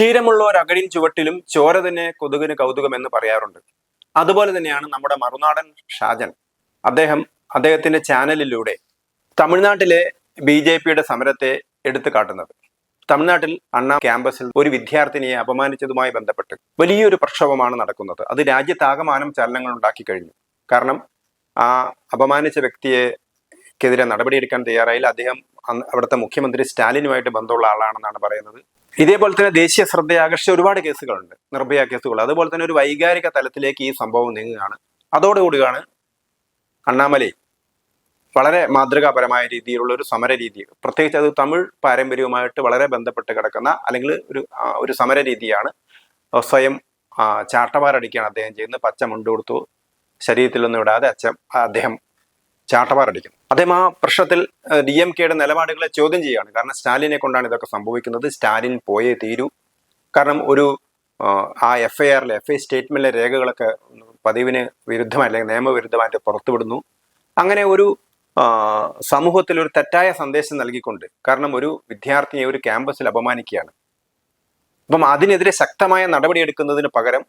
ക്ഷീരമുള്ളവർ അകടിൻ ചുവട്ടിലും ചോര തന്നെ കൊതുകിന് കൗതുകം എന്ന് പറയാറുണ്ട്. അതുപോലെ തന്നെയാണ് നമ്മുടെ മറുനാടൻ ഷാജൻ. അദ്ദേഹം അദ്ദേഹത്തിന്റെ ചാനലിലൂടെ തമിഴ്നാട്ടിലെ ബി ജെ പിയുടെ സമരത്തെ എടുത്തു കാട്ടുന്നത് തമിഴ്നാട്ടിൽ അണ്ണാ ക്യാമ്പസിൽ ഒരു വിദ്യാർത്ഥിനിയെ അപമാനിച്ചതുമായി ബന്ധപ്പെട്ട് വലിയൊരു പ്രക്ഷോഭമാണ് നടക്കുന്നത്. അത് രാജ്യത്താകമാനം ചലനങ്ങൾ ഉണ്ടാക്കി കഴിഞ്ഞു. കാരണം ആ അപമാനിച്ച വ്യക്തിയെക്കെതിരെ നടപടിയെടുക്കാൻ തയ്യാറായില്ല. അദ്ദേഹം അവിടുത്തെ മുഖ്യമന്ത്രി സ്റ്റാലിനുമായിട്ട് ബന്ധമുള്ള ആളാണെന്നാണ് പറയുന്നത്. ഇതേപോലെ തന്നെ ദേശീയ ശ്രദ്ധയെ ആകർഷിച്ച ഒരുപാട് കേസുകളുണ്ട് നിർഭയ കേസുകൾ. അതുപോലെ തന്നെ ഒരു വൈകാരിക തലത്തിലേക്ക് ഈ സംഭവം നീങ്ങുകയാണ്. അതോടുകൂടിയാണ് അണ്ണാമലൈ വളരെ മാതൃകാപരമായ രീതിയിലുള്ള ഒരു സമര രീതി. പ്രത്യേകിച്ച് അത് തമിഴ് പാരമ്പര്യവുമായിട്ട് വളരെ ബന്ധപ്പെട്ട് കിടക്കുന്ന അല്ലെങ്കിൽ ഒരു ഒരു സമര രീതിയാണ്. സ്വയം ചാട്ടവാരടിക്കുകയാണ് അദ്ദേഹം ചെയ്യുന്നത്. പച്ച മുണ്ടുകൊടുത്തു ശരീരത്തിലൊന്നും ഇടാതെ അച്ഛൻ അദ്ദേഹം ചാട്ടവാറടിക്കുന്നു അദ്ദേഹം ആ പ്രശ്നത്തിൽ ഡി എം കെയുടെ നിലപാടുകളെ ചോദ്യം ചെയ്യുകയാണ്. കാരണം സ്റ്റാലിനെ കൊണ്ടാണ് ഇതൊക്കെ സംഭവിക്കുന്നത്. സ്റ്റാലിൻ പോയേ തീരൂ. കാരണം ഒരു ആ, എഫ് ഐ ആറിലെ എഫ് ഐ സ്റ്റേറ്റ്മെന്റിലെ രേഖകളൊക്കെ പതിവിന് വിരുദ്ധമായി അല്ലെങ്കിൽ നിയമവിരുദ്ധമായിട്ട് പുറത്തുവിടുന്നു. അങ്ങനെ ഒരു സമൂഹത്തിൽ ഒരു തെറ്റായ സന്ദേശം നൽകിക്കൊണ്ട് കാരണം ഒരു വിദ്യാർത്ഥിയെ ഒരു ക്യാമ്പസിൽ അപമാനിക്കുകയാണ്. അപ്പം അതിനെതിരെ ശക്തമായ നടപടിയെടുക്കുന്നതിന് പകരം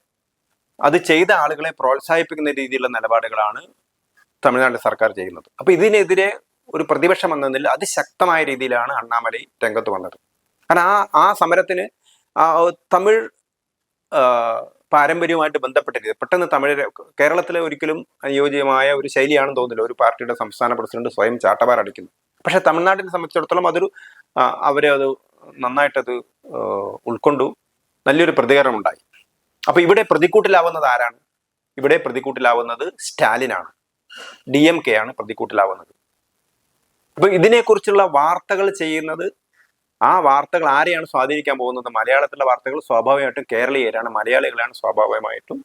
അത് ചെയ്ത ആളുകളെ പ്രോത്സാഹിപ്പിക്കുന്ന രീതിയിലുള്ള നിലപാടുകളാണ് തമിഴ്നാട് സർക്കാർ ചെയ്യുന്നത്. അപ്പൊ ഇതിനെതിരെ ഒരു പ്രതിപക്ഷം നിലയിൽ അതിശക്തമായ രീതിയിലാണ് അണ്ണാമലൈ രംഗത്ത് വന്നത്. കാരണം ആ ആ സമരത്തിന് തമിഴ് പാരമ്പര്യവുമായിട്ട് പാരമ്പര്യവുമായിട്ട് ബന്ധപ്പെട്ടിരിക്കുന്നത് പെട്ടെന്ന് തമിഴ് കേരളത്തിലെ ഒരിക്കലും അനുയോജ്യമായ ഒരു ശൈലിയാണെന്ന് തോന്നുന്നില്ല. ഒരു പാർട്ടിയുടെ സംസ്ഥാന പ്രസിഡന്റ് സ്വയം ചാട്ടവാർ അടിക്കുന്നു. പക്ഷെ തമിഴ്നാട്ടിനെ സംബന്ധിച്ചിടത്തോളം അതൊരു അവരെ അത് നന്നായിട്ടത് ഉൾക്കൊണ്ടു. നല്ലൊരു പ്രതികരണം ഉണ്ടായി അപ്പൊ ഇവിടെ പ്രതിക്കൂട്ടിലാവുന്നത് ആരാണ്? ഇവിടെ പ്രതിക്കൂട്ടിലാവുന്നത് സ്റ്റാലിനാണ്. ഡി എം കെ ആണ് പ്രതിക്കൂട്ടിലാവുന്നത്. അപ്പൊ ഇതിനെക്കുറിച്ചുള്ള വാർത്തകൾ ചെയ്യുന്നത് ആ വാർത്തകൾ ആരെയാണ് സ്വാധീനിക്കാൻ പോകുന്നത്? മലയാളത്തിലെ വാർത്തകൾ സ്വാഭാവികമായിട്ടും കേരളീയരാണ്. മലയാളികളാണ് സ്വാഭാവികമായിട്ടും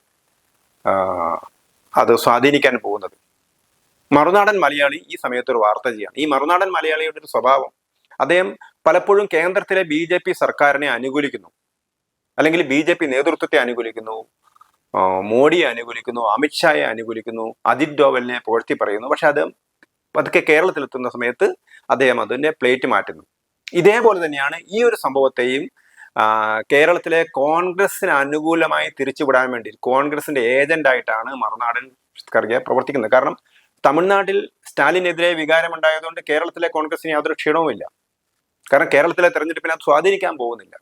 അത് സ്വാധീനിക്കാൻ പോകുന്നത്. മറുനാടൻ മലയാളി ഈ സമയത്ത് ഒരു വാർത്ത ചെയ്യാണ്. ഈ മറുനാടൻ മലയാളിയുടെ ഒരു സ്വഭാവം അദ്ദേഹം പലപ്പോഴും കേന്ദ്രത്തിലെ ബി സർക്കാരിനെ അനുകൂലിക്കുന്നു. അല്ലെങ്കിൽ ബി നേതൃത്വത്തെ അനുകൂലിക്കുന്നു. മോഡിയെ അനുകൂലിക്കുന്നു അമിത്ഷായെ അനുകൂലിക്കുന്നു അജിത് ഡോവലിനെ പുകഴ്ത്തി പറയുന്നു. പക്ഷെ അത് പതുക്കെ കേരളത്തിലെത്തുന്ന സമയത്ത് അദ്ദേഹം അതിന്റെ പ്ലേറ്റ് മാറ്റുന്നു. ഇതേപോലെ തന്നെയാണ് ഈ ഒരു സംഭവത്തെയും കേരളത്തിലെ കോൺഗ്രസിന് അനുകൂലമായി തിരിച്ചുവിടാൻ വേണ്ടി കോൺഗ്രസിന്റെ ഏജന്റ് ആയിട്ടാണ് മറുനാടൻ ഖർഗെ പ്രവർത്തിക്കുന്നത്. കാരണം തമിഴ്നാട്ടിൽ സ്റ്റാലിനെതിരെ വികാരമുണ്ടായതുകൊണ്ട് കേരളത്തിലെ കോൺഗ്രസിന് യാതൊരു ക്ഷീണവുമില്ല. കാരണം കേരളത്തിലെ തെരഞ്ഞെടുപ്പിനെ സ്വാധീനിക്കാൻ പോകുന്നില്ല.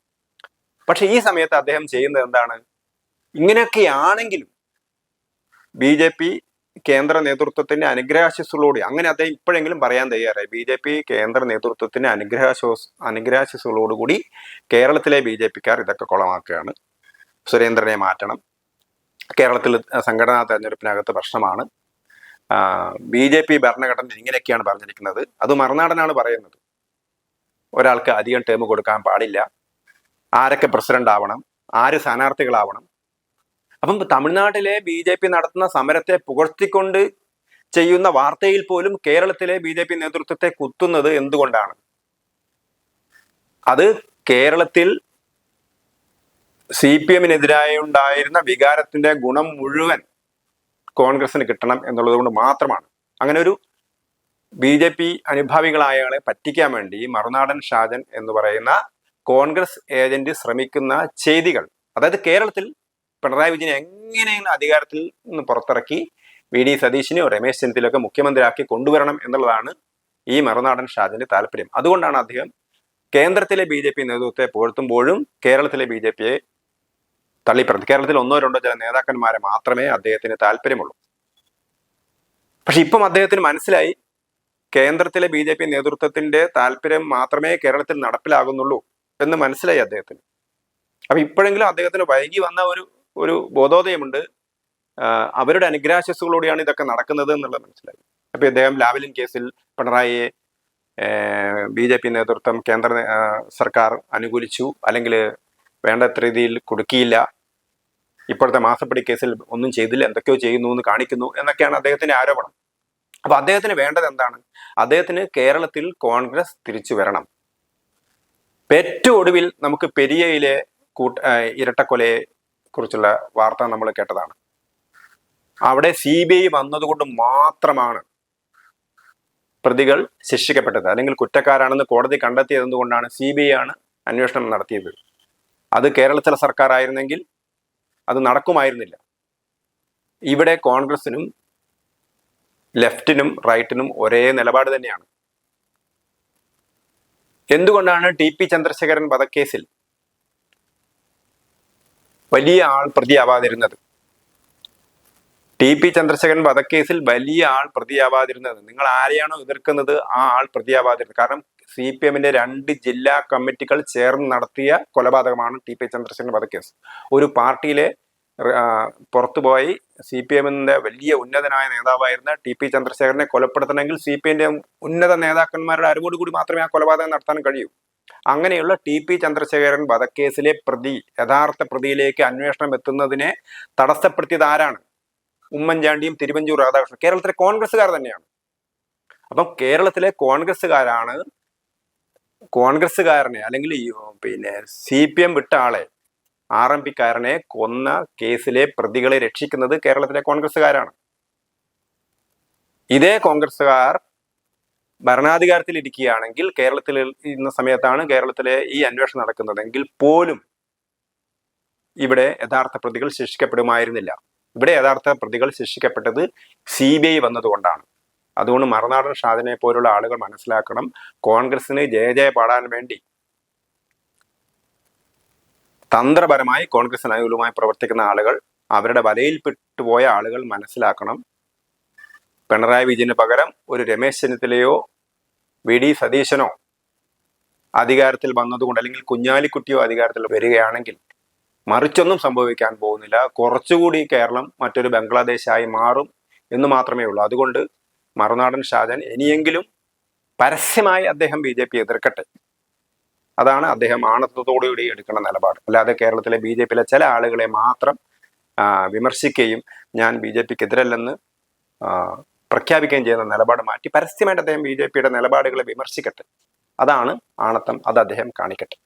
പക്ഷെ ഈ സമയത്ത് അദ്ദേഹം ചെയ്യുന്നത് എന്താണ്? ഇങ്ങനെയൊക്കെയാണെങ്കിലും ബി ജെ പി കേന്ദ്ര നേതൃത്വത്തിന്റെ അനുഗ്രഹാശിസുകളോട് അങ്ങനെ അദ്ദേഹം ഇപ്പോഴെങ്കിലും പറയാൻ തയ്യാറായി. ബി ജെ പി കേന്ദ്ര നേതൃത്വത്തിന്റെ അനുഗ്രഹാശോസ് അനുഗ്രഹാശിസുകളോടുകൂടി കേരളത്തിലെ ബി ജെ പിക്കാർ ഇതൊക്കെ കുളമാക്കുകയാണ്. സുരേന്ദ്രനെ മാറ്റണം. കേരളത്തിൽ സംഘടനാ തെരഞ്ഞെടുപ്പിനകത്ത് പ്രശ്നമാണ്. ബി ജെ പി ഭരണഘടന ഇങ്ങനെയൊക്കെയാണ് പറഞ്ഞിരിക്കുന്നത്. അത് മറുനാടനാണ് പറയുന്നത്. ഒരാൾക്ക് അധികം ടേം കൊടുക്കാൻ പാടില്ല. ആരൊക്കെ പ്രസിഡന്റ് ആവണം? ആര് സ്ഥാനാർത്ഥികളാവണം? അപ്പം തമിഴ്നാട്ടിലെ ബി ജെ പി നടത്തുന്ന സമരത്തെ പുകഴ്ത്തിക്കൊണ്ട് ചെയ്യുന്ന വാർത്തയിൽ പോലും കേരളത്തിലെ ബി ജെ പി നേതൃത്വത്തെ കുത്തുന്നത് എന്തുകൊണ്ടാണ്? അത് കേരളത്തിൽ സി പി എമ്മിനെതിരായി ഉണ്ടായിരുന്ന വികാരത്തിന്റെ ഗുണം മുഴുവൻ കോൺഗ്രസിന് കിട്ടണം എന്നുള്ളത് കൊണ്ട് മാത്രമാണ്. അങ്ങനെ ഒരു ബി ജെ പി അനുഭാവികളായ ആളെ പറ്റിക്കാൻ വേണ്ടി മറുനാടൻ ഷാജൻ എന്ന് പറയുന്ന കോൺഗ്രസ് ഏജന്റ് ശ്രമിക്കുന്ന ചെയ്തികൾ അതായത് കേരളത്തിൽ പിണറായി വിജയൻ എങ്ങനെയും അധികാരത്തിൽ നിന്ന് പുറത്തിറക്കി വി ഡി സതീശിനെയോ രമേശ് ചെന്നിത്തലൊക്കെ മുഖ്യമന്ത്രിയാക്കി കൊണ്ടുവരണം എന്നുള്ളതാണ് ഈ മറുനാടൻ ഷാജിന്റെ താല്പര്യം. അതുകൊണ്ടാണ് അദ്ദേഹം കേന്ദ്രത്തിലെ ബി ജെ പി നേതൃത്വത്തെ പുകഴ്ത്തുമ്പോഴും കേരളത്തിലെ ബി ജെ പിയെ തള്ളിപ്പറഞ്ഞു കേരളത്തിൽ ഒന്നോ രണ്ടോ ചില നേതാക്കന്മാരെ മാത്രമേ അദ്ദേഹത്തിന് താല്പര്യമുള്ളൂ. പക്ഷെ ഇപ്പം അദ്ദേഹത്തിന് മനസ്സിലായി കേന്ദ്രത്തിലെ ബി ജെ പി നേതൃത്വത്തിന്റെ താല്പര്യം മാത്രമേ കേരളത്തിൽ നടപ്പിലാകുന്നുള്ളൂ എന്ന് മനസ്സിലായി അദ്ദേഹത്തിന്. അപ്പൊ ഇപ്പോഴെങ്കിലും അദ്ദേഹത്തിന് വൈകി വന്ന ഒരു ഒരു ബോധോദയമുണ്ട്. അവരുടെ അനുഗ്രാശസ്സുകളോടെയാണ് ഇതൊക്കെ നടക്കുന്നത് എന്നുള്ളത് മനസ്സിലായി. അപ്പൊ ഇദ്ദേഹം ലാവലിൻ കേസിൽ പിണറായിയെ ബി ജെ പി നേതൃത്വം കേന്ദ്ര സർക്കാർ അനുകൂലിച്ചു. അല്ലെങ്കിൽ വേണ്ടത്ര രീതിയിൽ കൊടുക്കിയില്ല. ഇപ്പോഴത്തെ മാസപ്പടി കേസിൽ ഒന്നും ചെയ്തില്ല. എന്തൊക്കെയോ ചെയ്യുന്നു എന്ന് കാണിക്കുന്നു എന്നൊക്കെയാണ് അദ്ദേഹത്തിന്റെ ആരോപണം. അപ്പൊ അദ്ദേഹത്തിന് വേണ്ടത് എന്താണ്? അദ്ദേഹത്തിന് കേരളത്തിൽ കോൺഗ്രസ് തിരിച്ചു വരണം. ഏറ്റവും ഒടുവിൽ നമുക്ക് പെരിയയിലെ കൂട്ട ഇരട്ടക്കൊലയെ കുറിച്ചുള്ള വാർത്ത നമ്മൾ കേട്ടതാണ്. അവിടെ സി ബി ഐ വന്നതുകൊണ്ട് മാത്രമാണ് പ്രതികൾ ശിക്ഷിക്കപ്പെട്ടത്. അല്ലെങ്കിൽ കുറ്റക്കാരാണെന്ന് കോടതി കണ്ടെത്തിയതുകൊണ്ടാണ് സി ബി ഐ ആണ് അന്വേഷണം നടത്തിയത്? അത് കേരളത്തിലെ സർക്കാർ ആയിരുന്നെങ്കിൽ അത് നടക്കുമായിരുന്നില്ല. ഇവിടെ കോൺഗ്രസിനും ലെഫ്റ്റിനും റൈറ്റിനും ഒരേ നിലപാട് തന്നെയാണ്. എന്തുകൊണ്ടാണ് ടി പി ചന്ദ്രശേഖരൻ വധക്കേസിൽ വലിയ ആൾ പ്രതിയാവാതിരുന്നത്. ടി പി ചന്ദ്രശേഖരൻ വധക്കേസിൽ വലിയ ആൾ പ്രതിയാവാതിരുന്നത്. നിങ്ങൾ ആരെയാണോ എതിർക്കുന്നത് ആ ആൾ പ്രതിയാവാതിരുന്നത്. കാരണം സി പി എമ്മിന്റെ രണ്ട് ജില്ലാ കമ്മിറ്റികൾ ചേർന്ന് നടത്തിയ കൊലപാതകമാണ് ടി പി ചന്ദ്രശേഖരൻ വധക്കേസ്. ഒരു പാർട്ടിയിലെ പുറത്തുപോയി സി പി എമ്മിന്റെ വലിയ ഉന്നതനായ നേതാവായിരുന്ന ടി പി ചന്ദ്രശേഖരനെ കൊലപ്പെടുത്തണമെങ്കിൽ സി പി എമ്മിന്റെ ഉന്നത നേതാക്കന്മാരുടെ അറിവോടുകൂടി മാത്രമേ ആ കൊലപാതകം നടത്താൻ കഴിയൂ. അങ്ങനെയുള്ള ടി പി ചന്ദ്രശേഖരൻ വധക്കേസിലെ പ്രതി യഥാർത്ഥ പ്രതിയിലേക്ക് അന്വേഷണം എത്തുന്നതിനെ തടസ്സപ്പെടുത്തിയത് ആരാണ് ഉമ്മൻചാണ്ടിയും തിരുവഞ്ചൂർ രാധാകൃഷ്ണൻ കേരളത്തിലെ കോൺഗ്രസ്സുകാർ തന്നെയാണ്. അപ്പം കേരളത്തിലെ കോൺഗ്രസ്സുകാരാണ് കോൺഗ്രസ്സുകാരനെ അല്ലെങ്കിൽ പിന്നെ സി പി എം വിട്ട ആളെ ആർ എം പിക്കാരനെ കൊന്ന കേസിലെ പ്രതികളെ രക്ഷിക്കുന്നത് കേരളത്തിലെ കോൺഗ്രസ്സുകാരാണ്. ഇതേ കോൺഗ്രസ്സുകാർ ഭരണാധികാരത്തിൽ ഇരിക്കുകയാണെങ്കിൽ കേരളത്തിൽ ഇന്ന സമയത്താണ് കേരളത്തിലെ ഈ അന്വേഷണം നടക്കുന്നതെങ്കിൽ പോലും ഇവിടെ യഥാർത്ഥ പ്രതികൾ ശിക്ഷിക്കപ്പെടുമായിരുന്നില്ല. ഇവിടെ യഥാർത്ഥ പ്രതികൾ ശിക്ഷിക്കപ്പെട്ടത് സി ബി ഐ വന്നതുകൊണ്ടാണ്. അതുകൊണ്ട് മറുനാടൻ ഷാദിനെ പോലുള്ള ആളുകൾ മനസ്സിലാക്കണം. കോൺഗ്രസിന് ജയ ജയ പാടാൻ വേണ്ടി തന്ത്രപരമായി കോൺഗ്രസ് അനുകൂലമായി പ്രവർത്തിക്കുന്ന ആളുകൾ അവരുടെ വലയിൽപ്പെട്ടുപോയ ആളുകൾ മനസ്സിലാക്കണം. പിണറായി വിജയന് പകരം ഒരു രമേശ് ചെന്നിത്തലയോ വി ഡി സതീശനോ അധികാരത്തിൽ വന്നതുകൊണ്ട് അല്ലെങ്കിൽ കുഞ്ഞാലിക്കുട്ടിയോ അധികാരത്തിൽ വരികയാണെങ്കിൽ മറിച്ചൊന്നും സംഭവിക്കാൻ പോകുന്നില്ല. കുറച്ചുകൂടി കേരളം മറ്റൊരു ബംഗ്ലാദേശായി മാറും എന്ന് മാത്രമേ ഉള്ളൂ. അതുകൊണ്ട് മറുനാടൻ ഷാജൻ ഇനിയെങ്കിലും പരസ്യമായി അദ്ദേഹം ബി ജെ പി എതിർക്കട്ടെ. അതാണ് അദ്ദേഹം ആണത്വത്തോടുകൂടി എടുക്കുന്ന നിലപാട്. അല്ലാതെ കേരളത്തിലെ ബി ജെ പിയിലെ ചില ആളുകളെ മാത്രം വിമർശിക്കുകയും ഞാൻ ബി ജെ പിക്ക് എതിരല്ലെന്ന് ആ, പ്രഖ്യാപിക്കുകയും ചെയ്യുന്ന നിലപാട് മാറ്റി പരസ്യമായിട്ട് അദ്ദേഹം ബി നിലപാടുകളെ വിമർശിക്കട്ടെ. അതാണ് ആണത്തം അത് അദ്ദേഹം കാണിക്കട്ടെ.